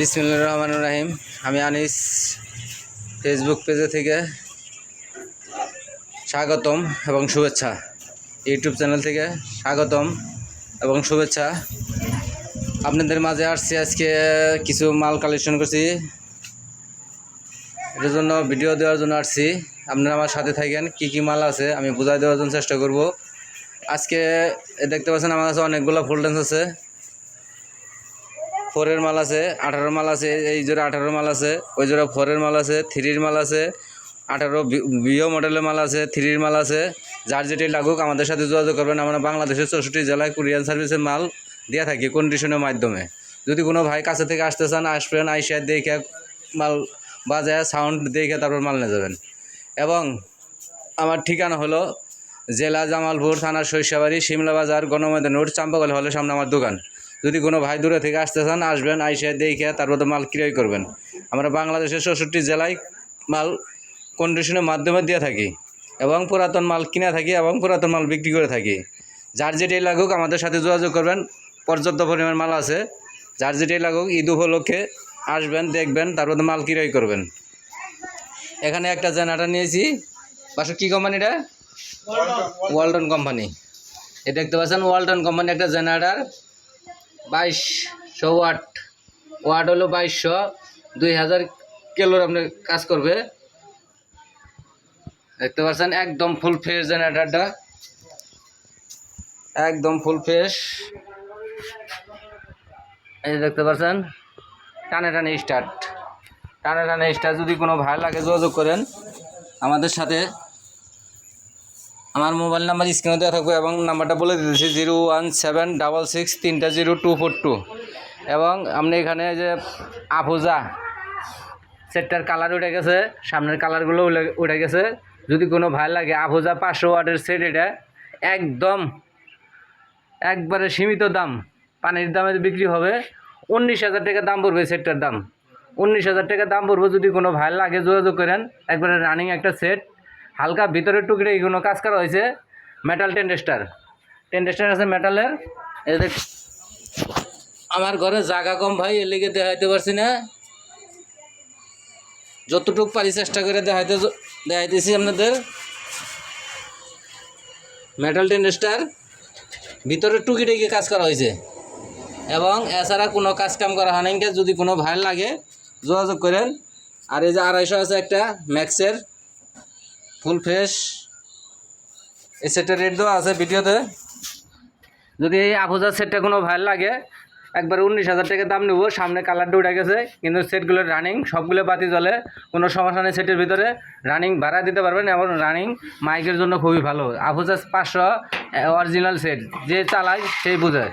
বিসমুল্লাহ রহমান রাহিম। আমি আনিস ফেসবুক পেজে থেকে স্বাগতম এবং শুভেচ্ছা। ইউটিউব চ্যানেল থেকে স্বাগতম এবং শুভেচ্ছা। আপনাদের মাঝে আসছি আজকে কিছু মাল কালেকশন করছি। এটার জন্য ভিডিও দেওয়ার জন্য আসছি। আপনারা আমার সাথে থাকেন, কি কি মাল আছে আমি বোঝাই দেওয়ার জন্য চেষ্টা করব। আজকে দেখতে পাচ্ছেন আমার কাছে অনেকগুলো ফুল ড্যান্স আছে। ফোরের মাল আছে, আঠারো মাল আছে, এই জোড়া আঠারো মাল আছে, ওই জোড়া ফোরের মাল আছে, থ্রির মাল আছে, আঠারো বিও মডেলের মাল আছে, থ্রির মাল আছে। যার যেটি লাগুক আমাদের সাথে যোগাযোগ করবেন, আমরা বাংলাদেশের চৌষট্টি জেলায় কুরিয়ান সার্ভিসের মাল দিয়ে থাকি কন্ডিশনের মাধ্যমে। যদি কোনো ভাই কাছে থেকে আসতে চান, আসবেন, আইসা দেখে মাল বাজায় সাউন্ড দেখে তারপর মাল নিয়ে যাবেন। এবং আমার ঠিকানা হলো জেলা জামালপুর থানা শৈশাবাড়ি, শিমলা বাজার গণময়দান রোড, চাম্পাগল হলের সামনে আমার দোকান। যদি কোনো ভাই দূরে থেকে আসতে চান আসবেন আইসা দেখে তারপর তো মাল ক্রয় করবেন। আমরা বাংলাদেশের চৌষট্টি জেলায় মাল কন্ডিশনের মাধ্যমে দিয়ে থাকি এবং পুরাতন মাল কিনে থাকি এবং পুরাতন মাল বিক্রি করে থাকি। যার যেটাই লাগুক আমাদের সাথে যোগাযোগ করবেন পর্যাপ্ত পরিমাণ মাল আছে। যার যেটাই লাগুক ঈদ উপলক্ষে আসবেন দেখবেন তারপর তো মাল ক্রয় করবেন। এখানে একটা জেনারেটর নিয়েছি। পাশে কী কোম্পানিটা ওয়ালটন কোম্পানি এ দেখতে পাচ্ছেন ওয়ালটন কোম্পানি একটা জেনারেটর। বাইশশো ওয়াট। ওয়াট হলো বাইশশো। দুই হাজার কিলোর আপনার কাজ করবে। দেখতে পাচ্ছেন, একদম ফুল ফ্রেশ জেনারেটরটা একদম ফুল ফ্রেশ এই দেখতে পাচ্ছেন, টানে টানে স্টার্ট টানে টানে স্টার্ট যদি কোনো ভাই লাগে যোগাযোগ করেন আমাদের সাথে। আমার মোবাইল নাম্বার স্ক্রিনে দেওয়া থাকবে এবং নাম্বারটা বলে দিতেছি, zero one seven double six তিনটা জিরো টু ফোর টু। এবং আপনি এখানে যে আফুজা সেটটার কালার উঠে গেছে, সামনের কালারগুলো উঠে গেছে। যদি কোনো ভাই লাগে আফুজা পাঁচশো ওয়াটের সেট এটা একদম একবারে সীমিত দাম, পানির দামে বিক্রি হবে। উনিশ হাজার টাকা দাম পড়বে সেটটার দাম। উনিশ হাজার টাকা দাম পড়বে যদি কোনো ভাই লাগে, যোগাযোগ করেন। একবারে রানিং একটা সেট হালকা ভিতরের টুকরে এগুলো কাজ করা হয়েছে। মেটাল টেন্ডেস্টার টেন্ডেস্টার আছে মেটালের আমার ঘরে জায়গা কম ভাই, এর লেগে দেখাইতে পারছি না। যতটুক পারি চেষ্টা করে দেখাইতে দেখাইতেছি আপনাদের। মেটাল টেন্ডেস্টার ভিতরের টুকিটাকি কাজ করা হয়েছে। এবং এছাড়া কোনো কাজ কাম করা হয় যদি কোনো ভাই লাগে, যোগাযোগ করেন। আর এই যে আড়াইশো আছে একটা ম্যাক্সের। Full fresh. এই সেটের রেট দেওয়া আছে ভিডিওতে। যদি এই আফুজার সেটটা কোনো ভালো লাগে, একবার উনিশ হাজার টাকা দাম নেব, সামনে কালারটা উঠে গেছে, কিন্তু সেটগুলো রানিং সবগুলো বাতি জ্বলে, কোনো সমস্যা নেই সেটের ভিতরে। রানিং ভাড়া দিতে পারবেন এবং রানিং মাইকের জন্য খুবই ভালো। আফুজার পাঁচশো অরিজিনাল সেট যে চালায় সেই বোঝায়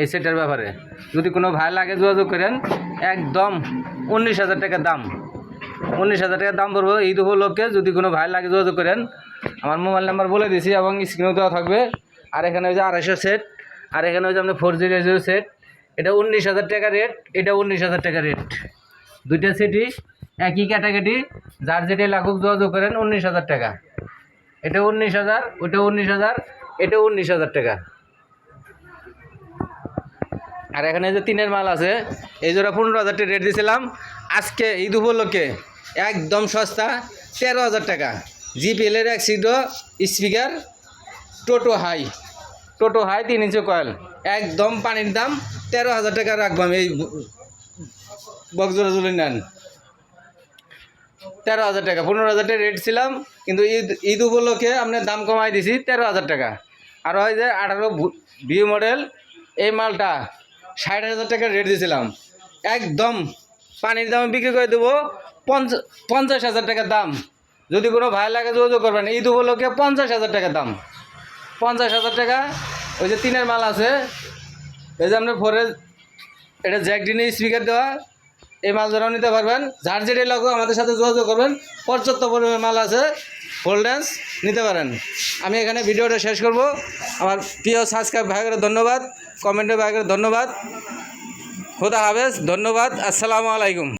এই সেটের ব্যাপারে। যদি কোনো ভাই লাগে যোগাযোগ করেন, একদম উনিশ হাজার টাকা দাম। উনিশ হাজার টাকা দাম পড়বে। ঈদ উপলক্ষে যদি কোনো ভাই লাগে যোগাযোগ করেন, আমার মোবাইল নাম্বার বলে দিছি এবং স্ক্রিনেও দেওয়া থাকবে। আর এখানে ওই যে আড়াইশো সেট আর এখানে ওই যে আপনার ফোর জিরো জিরো সেট এটা উনিশ হাজার টাকা রেট এটা উনিশ হাজার টাকা রেট দুইটা সেটই একই ক্যাটাগরি যার যেটাই লাগুক যোগাযোগ করেন উনিশ হাজার টাকা। এটা উনিশ হাজার ওটা উনিশ হাজার, এটা উনিশ হাজার টাকা। আর এখানে যে তিনের মাল আছে, এই জোড়া পনেরো হাজার টাকা রেট দিয়েছিলাম আজকে ঈদ উপলক্ষে একদম সস্তা তেরো হাজার টাকা। জিপিএলের এক সিডো স্পিকার টোটো হাই। টোটো হাই তিন ইঞ্চি কয়েল। একদম পানির দাম তেরো হাজার টাকা রাখব আমি এই বকজোড়া জুলি নেন। তেরো হাজার টাকা পনেরো হাজার টাকা রেট ছিলাম কিন্তু ঈদ ঈদ উপলক্ষে আপনার দাম কমাই দিছি তেরো হাজার টাকা। আর হয় যে আঠারো ভিউ মডেল এই মালটা ষাট হাজার টাকা রেট দিয়েছিলাম একদম পানির দামে বিক্রি করে দেবো পঞ্চাশ হাজার টাকার দাম। যদি কোনো ভাই লাগে যোগাযোগ করবেন এই ঈদ উপলক্ষে পঞ্চাশ হাজার টাকার দাম। পঞ্চাশ হাজার টাকা, ওই যে তিনের মাল আছে, এই যে আপনার ফোরে এটা জ্যাক ডিনে স্পিকার দেওয়া, এই মাল ধরাও নিতে পারবেন। যার যেটাই আমাদের সাথে যোগাযোগ করবেন, পর্যাপ্ত পরিমাণে মাল আছে ফুল ড্যান্স নিতে পারেন। আমি এখানে ভিডিওটা শেষ করব। আমার প্রিয় সাবস্ক্রাইব ভাইয়ের ধন্যবাদ কমেন্টে ভাইয়ের ধন্যবাদ। খোদা হাফেজ ধন্যবাদ আসসালামু আলাইকুম।